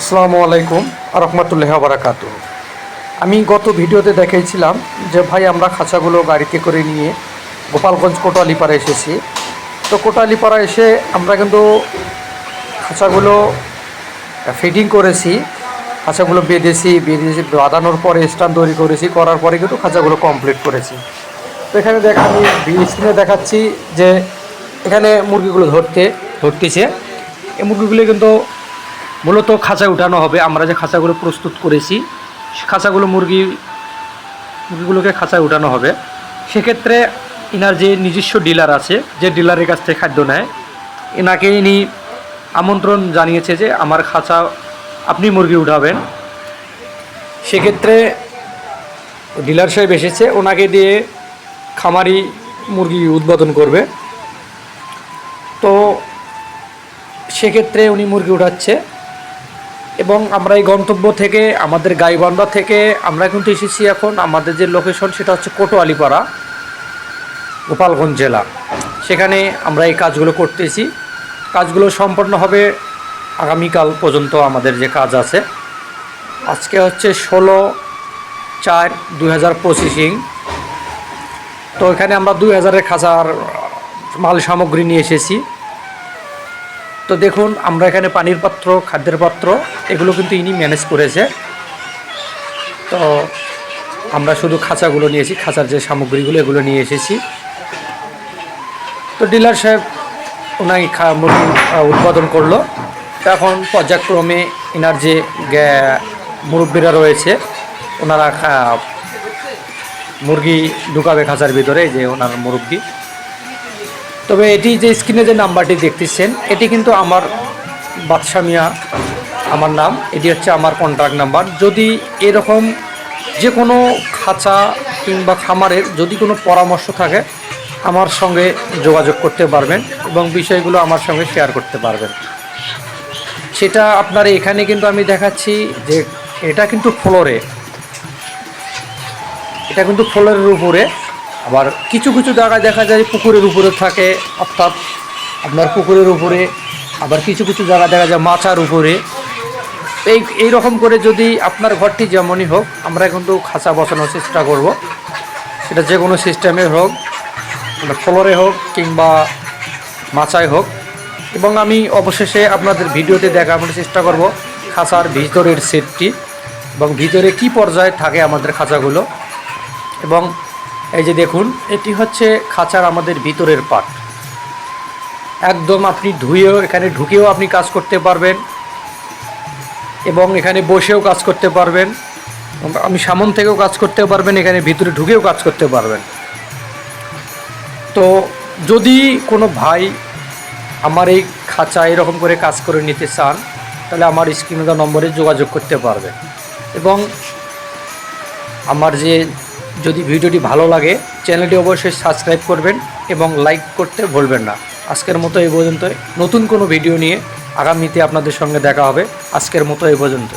আসসালামু আলাইকুম রহমতুল্লাহ বারাকাত আমি গত ভিডিওতে দেখিয়েছিলাম যে ভাই আমরা খাঁচাগুলো গাড়িতে করে নিয়ে গোপালগঞ্জ কোটালিপাড়া এসেছি। তো কোটালিপাড়া এসে আমরা কিন্তু খাঁচাগুলো ফিটিং করেছি, খাঁচাগুলো বেঁধেছি বেঁধেছি, বাঁধানোর পরে স্ট্যান্ড তৈরি করেছি, করার পরে কিন্তু খাঁচাগুলো কমপ্লিট করেছি। তো এখানে দেখ, আমি স্ক্রিনে দেখাচ্ছি যে এখানে মুরগিগুলো ধরতে, ধরতেছে। এই মুরগিগুলো কিন্তু মূলত খাঁচায় উঠানো হবে। আমরা যে খাঁচাগুলো প্রস্তুত করেছি খাঁচাগুলো মুরগি, মুরগিগুলোকে খাঁচায় উঠানো হবে। সেক্ষেত্রে ইনার যে নিজস্ব ডিলার আছে, যে ডিলারের কাছ থেকে খাদ্য নেয় এনাকে ইনি আমন্ত্রণ জানিয়েছে যে আমার খাঁচা আপনি মুরগি উঠাবেন। সেক্ষেত্রে ডিলার সাহেব এসেছে, ওনাকে দিয়ে খামারি মুরগি উদ্বোধন করবে। তো সেক্ষেত্রে উনি মুরগি উঠাচ্ছে। এবং আমরা এই গন্তব্য থেকে, আমাদের গাইবান্ধা থেকে আমরা কিন্তু এসেছি এখন। আমাদের যে লোকেশন সেটা হচ্ছে কোটোয়ালিপাড়া গোপালগঞ্জ জেলা। সেখানে আমরা এই কাজগুলো করতেছি। কাজগুলো সম্পন্ন হবে আগামীকাল পর্যন্ত আমাদের যে কাজ আছে। আজকে হচ্ছে ষোলো চার দুই হাজার পঁচিশিং তো এখানে আমরা দুই হাজারের খাঁচার মাল সামগ্রী নিয়ে এসেছি। তো দেখুন, আমরা এখানে পানির পাত্র, খাদ্যের পাত্র, এগুলো কিন্তু ইনি ম্যানেজ করেছে। তো আমরা শুধু খাঁচাগুলো নিয়েছি, খাঁচার যে সামগ্রীগুলো, এগুলো নিয়ে এসেছি। তো ডিলার সাহেব, ওনাই মুরগি উৎপাদন করল। এখন পর্যায়ক্রমে এনার যে মুরব্বীরা রয়েছে, ওনারা মুরগি ঢুকাবে খাঁচার ভিতরে যে ওনার মুরব্বী। তবে এটি যে স্ক্রিনে যে নাম্বারটি দেখতেছেন, এটি কিন্তু আমার বাদশা মিয়া, আমার নাম। এটি হচ্ছে আমার কন্ট্যাক্ট নাম্বার যদি এরকম যে কোনো খাঁচা কিংবা খামারের যদি কোনো পরামর্শ থাকে, আমার সঙ্গে যোগাযোগ করতে পারবেন এবং বিষয়গুলো আমার সঙ্গে শেয়ার করতে পারবেন। সেটা আপনার এখানে কিন্তু আমি দেখাচ্ছি যে এটা কিন্তু ফ্লোরে এটা কিন্তু ফ্লোরের উপরে। আবার কিছু কিছু জায়গায় দেখা যায় পুকুরের উপরে থাকে, অর্থাৎ আপনার পুকুরের উপরে, আবার কিছু কিছু জায়গা দেখা যায় মাচার উপরে। এই এই রকম করে যদি আপনার ঘরটি যেমনই হোক, আমরা কিন্তু খাঁচা বসানোর চেষ্টা করব। সেটা যে কোনো সিস্টেমে হোক মানে ফ্লোরে হোক কিংবা মাচায় হোক। এবং আমি অবশেষে আপনাদের ভিডিওতে দেখানোর চেষ্টা করব খাঁচার ভিতরের সেটটি এবং ভিতরে কি পর্যায়ে থাকে আমাদের খাঁচাগুলো। এবং এই যে দেখুন, এটি হচ্ছে খাঁচার আমাদের ভিতরের পার্ট একদম আপনি ধুয়েও এখানে ঢুকেও আপনি কাজ করতে পারবেন এবং এখানে বসেও কাজ করতে পারবেন। আমি সামন থেকেও কাজ করতে পারবেন, এখানে ভিতরে ঢুকেও কাজ করতে পারবেন। তো যদি কোনো ভাই আমার এই খাঁচা এরকম করে কাজ করে নিতে চান, তাহলে আমার স্ক্রিনে নম্বরে যোগাযোগ করতে পারবেন। এবং আমার যে যদি ভিডিওটি ভালো লাগে, চ্যানেলটি অবশ্যই সাবস্ক্রাইব করবেন এবং লাইক করতে ভুলবেন না। আজকের মতো এই পর্যন্ত নতুন কোনো ভিডিও নিয়ে আগামীতে আপনাদের সঙ্গে দেখা হবে। আজকের মতো এই পর্যন্ত